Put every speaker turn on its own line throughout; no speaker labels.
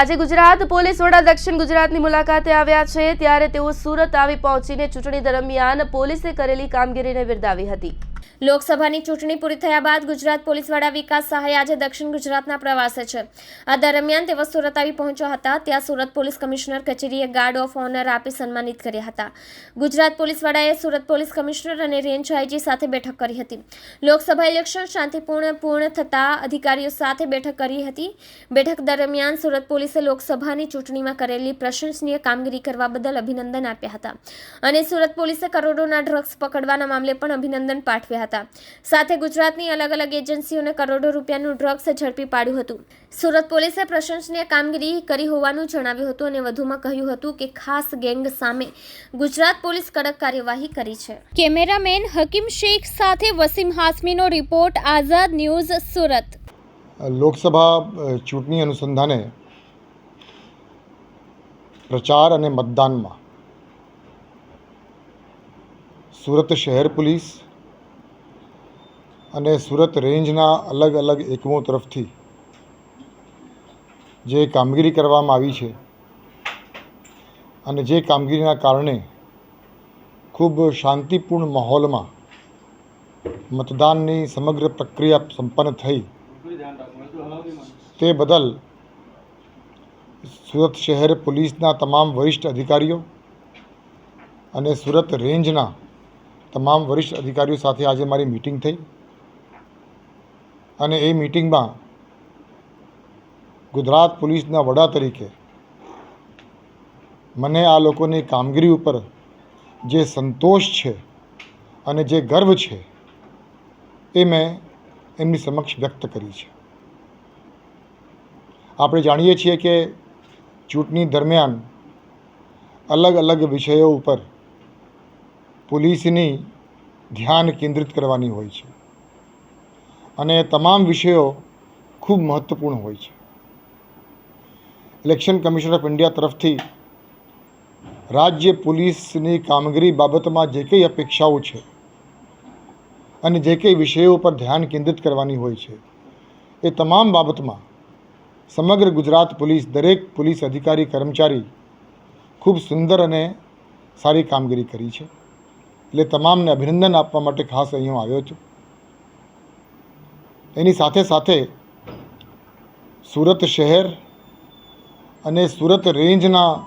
આજે ગુજરાત પોલીસ વડા દક્ષિણ ગુજરાતની મુલાકાતે આવ્યા છે. ત્યારે તેઓ સુરત આવી પહોંચીને ચૂંટણી દરમિયાન પોલીસે કરેલી કામગીરીને બિરદાવી હતી.
લોકસભાની ચૂંટણી પૂરી થયા બાદ ગુજરાત પોલીસ વડા વિકાસ સહાય આજે દક્ષિણ ગુજરાતના પ્રવાસે છે. આ દરમિયાન તેઓ સુરત આવી પહોંચ્યા હતા. ત્યાં સુરત પોલીસ કમિશનર કચેરીએ ગાર્ડ ઓફ ઓનર આપી સન્માનિત કર્યા હતા. Gujarat police Surat police commissioner અને રેન્જ આઈજી સાથે બેઠક કરી હતી. લોકસભા ઇલેક્શન શાંતિપૂર્ણ પૂર્ણ થતા અધિકારીઓ સાથે બેઠક કરી હતી. બેઠક દરમિયાન સુરત પોલીસે લોકસભાની ચૂંટણીમાં કરેલી પ્રશંસનીય કામગીરી કરવા બદલ અભિનંદન આપ્યા હતા. અને સુરત પોલીસે કરોડોના ડ્રગ્સ પકડવાના મામલે પણ અભિનંદન પાઠવ્યા હતા. સાથે ગુજરાતની અલગ અલગ એજન્સીઓને કરોડો રૂપિયાનું ડ્રગ્સ ઝડપી પાડ્યું હતું. સુરત પોલીસે પ્રશંસનીય કામગીરી કરી હોવાનું જણાવ્યું હતું અને વધુમાં કહ્યું હતું કે ખાસ ગેંગ સામે ગુજરાત પોલીસ કડક કાર્યવાહી કરી છે. કેમેરામેન હકીમ શેખ સાથે વસીમ હાસમીનો રિપોર્ટ આઝાદ ન્યૂઝ સુરત.
લોકસભા ચૂંટણી અનુસંધાને પ્રચાર અને મતદાનમાં સુરત શહેર પોલીસ અને સુરત રેન્જના અલગ અલગ એકમો તરફથી જે કામગીરી કરવામાં આવી છે અને જે કામગીરીના કારણે ખૂબ શાંતિપૂર્ણ માહોલમાં મતદાનની સમગ્ર પ્રક્રિયા સંપન્ન થઈ. તે બદલ સુરત શહેર પોલીસના તમામ વરિષ્ઠ અધિકારીઓ અને સુરત રેન્જના તમામ વરિષ્ઠ અધિકારીઓ સાથે આજે મારી મિટિંગ થઈ. અને એ મિટિંગમાં ગુજરાત પોલીસના વડા તરીકે મને આ લોકોની કામગીરી ઉપર જે સંતોષ છે અને જે ગર્વ છે એ મેં એમની સમક્ષ વ્યક્ત કરી છે. આપણે જાણીએ છીએ કે ચૂંટણી દરમિયાન અલગ અલગ વિષયો ઉપર પોલીસની ધ્યાન કેન્દ્રિત કરવાની હોય છે. અને તમામ વિષયો ખૂબ મહત્ત્વપૂર્ણ હોય છે. ઇલેક્શન કમિશન ઓફ ઇન્ડિયા તરફથી રાજ્ય પોલીસની કામગીરી બાબતમાં જે કંઈ અપેક્ષાઓ છે અને જે કંઈ વિષયો પર ધ્યાન કેન્દ્રિત કરવાની હોય છે, એ તમામ બાબતમાં સમગ્ર ગુજરાત પોલીસ, દરેક પોલીસ અધિકારી, કર્મચારી ખૂબ સુંદર અને સારી કામગીરી કરી છે. એટલે તમામને અભિનંદન આપવા માટે ખાસ અહીં હું આવ્યો છું. એની સાથે સાથે સુરત શહેર અને સુરત રેન્જના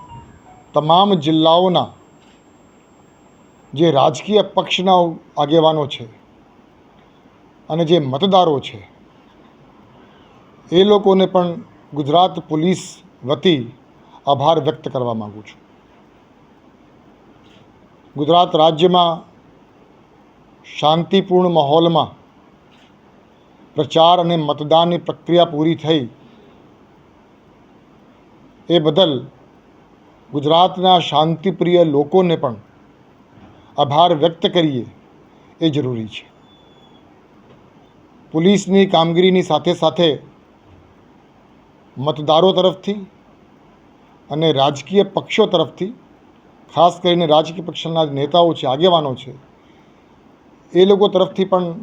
તમામ જિલ્લાઓના જે રાજકીય પક્ષના આગેવાનો છે અને જે મતદારો છે, એ લોકોને પણ ગુજરાત પોલીસ વતી આભાર વ્યક્ત કરવા માગું છું. ગુજરાત રાજ્યમાં શાંતિપૂર્ણ માહોલમાં પ્રચાર અને મતદાનની પ્રક્રિયા પૂરી થઈ. એ બદલ ગુજરાતના શાંતિપ્રિય લોકોને પણ આભાર વ્યક્ત કરીએ એ જરૂરી છે. પોલીસની કામગીરીની સાથે સાથે મતદારો તરફથી અને રાજકીય પક્ષો તરફથી, ખાસ કરીને રાજકીય પક્ષના નેતાઓ છે, આગેવાનો છે, એ લોકો તરફથી પણ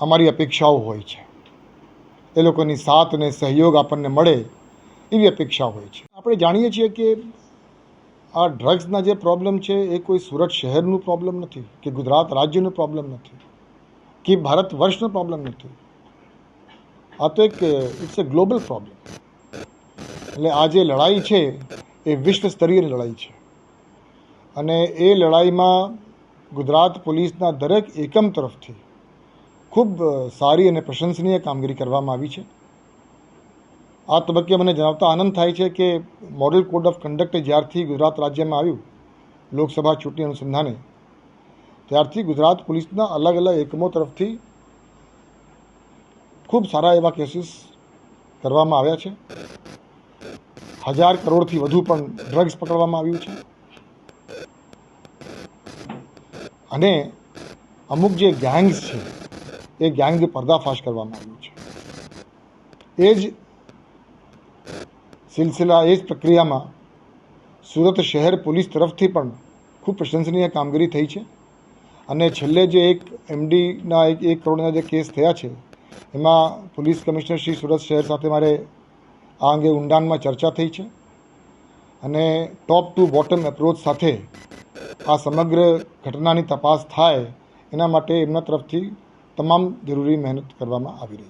અમારી અપેક્ષાઓ હોય છે. એ લોકોની સાથ અને સહયોગ આપણને મળે એવી અપેક્ષા હોય છે. આપણે જાણીએ છીએ કે આ ડ્રગ્સના જે પ્રોબ્લેમ છે એ કોઈ સુરત શહેરનું પ્રોબ્લેમ નથી, કે ગુજરાત રાજ્યનું પ્રોબ્લેમ નથી, કે ભારત વર્ષનો પ્રોબ્લેમ નથી. આ તો એક ઇટ્સ અ ગ્લોબલ પ્રોબ્લેમ એટલે આ જે લડાઈ છે એ વિશ્વ સ્તરીય લડાઈ છે. અને એ લડાઈમાં ગુજરાત પોલીસના દરેક એકમ તરફથી ખૂબ સારી અને પ્રશંસનીય કામગીરી કરવામાં આવી છે. આ તબક્કે મને જણાવતા આનંદ થાય છે કે મોડલ કોડ ઓફ કન્ડક્ટ જ્યારથી ગુજરાત રાજ્યમાં આવ્યું, લોકસભા ચૂંટણી અનુસંધાને, ત્યારથી ગુજરાત પોલીસના અલગ અલગ એકમો તરફથી ખૂબ સારા એવા કેસીસ કરવામાં આવ્યા છે. હજાર કરોડથી વધુ પણ ડ્રગ્સ પકડવામાં આવ્યું છે. અને અમુક જે ગેંગ્સ છે એ ગેંગ પર્દાફાશ કરવામાં આવ્યું છે. એ જ સિલસિલા, એ જ પ્રક્રિયામાં સુરત શહેર પોલીસ તરફથી પણ ખૂબ પ્રશંસનીય કામગીરી થઈ છે. અને છેલ્લે જે એક એમડીના એક એક કરોડના જે કેસ થયા છે, એમાં પોલીસ કમિશનર શ્રી સુરત શહેર સાથે મારે આ અંગે ઊંડાણમાં ચર્ચા થઈ છે. અને ટોપ ટુ બોટમ એપ્રોચ સાથે આ સમગ્ર ઘટનાની તપાસ થાય એના માટે એમના તરફથી તમામ જરૂરી મહેનત કરવામાં આવી રહી છે.